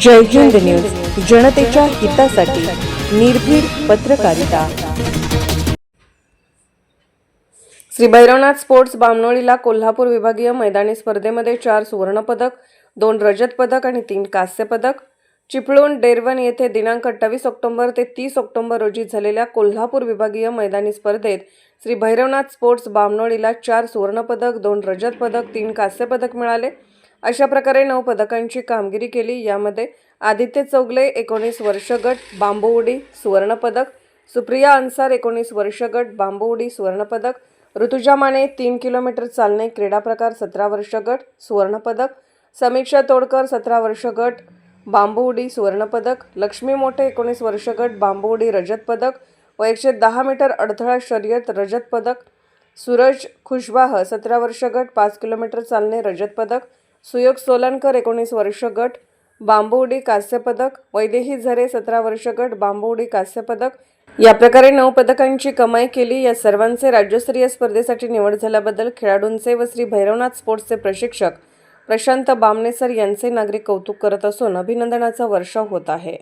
जय Hind news जनतेच्या हितासाठी निर्भीड पत्रकारिता. श्री भैरवनाथ स्पोर्ट्स बामणोळीला कोल्हापूर विभागीय मैदानी स्पर्धेमध्ये चार सुवर्णपदक दोन रजत पदक आणि तीन कांस्य पदक. चिपळूण डेरवन येथे दिनांक अठ्ठावीस ऑक्टोबर ते तीस ऑक्टोबर रोजी झालेल्या कोल्हापूर विभागीय मैदानी स्पर्धेत श्री भैरवनाथ स्पोर्ट्स बामणोळीला चार सुवर्णपदक दोन रजत पदक तीन कांस्य पदक मिळाले. अशा प्रकारे नऊ पदकांची कामगिरी केली. यामध्ये आदित्य चौगले एकोणीस वर्ष गट बांबू उडी सुवर्णपदक सुप्रिया अन्सार एकोणीस वर्ष गट बांबू उडी सुवर्णपदक ऋतुजा माने तीन किलोमीटर चालणे क्रीडा प्रकार सतरा वर्ष गट सुवर्णपदक समीक्षा तोडकर सतरा वर्ष गट बांबू उडी सुवर्णपदक लक्ष्मी मोठे एकोणीस वर्ष गट बांबू उडी रजत पदक व एकशे दहा मीटर अडथळा शर्यत रजत पदक सूरज खुशवाह सतरा वर्ष गट पाच किलोमीटर चालणे रजत पदक सुयोग सोलनकर एकोणीस वर्ष गट बांबू उडी कांस्य वैदेही झरे सतरा वर्ष गट बांबू उडी या प्रकारे नऊ पदकांची कमाई केली. या सर्वांचे राज्यस्तरीय स्पर्धेसाठी निवड झाल्याबद्दल खेळाडूंचे व श्री भैरवनाथ स्पोर्ट्सचे प्रशिक्षक प्रशांत बामणेसर यांचे नागरिक कौतुक करत असून अभिनंदनाचा वर्षाव होत आहे.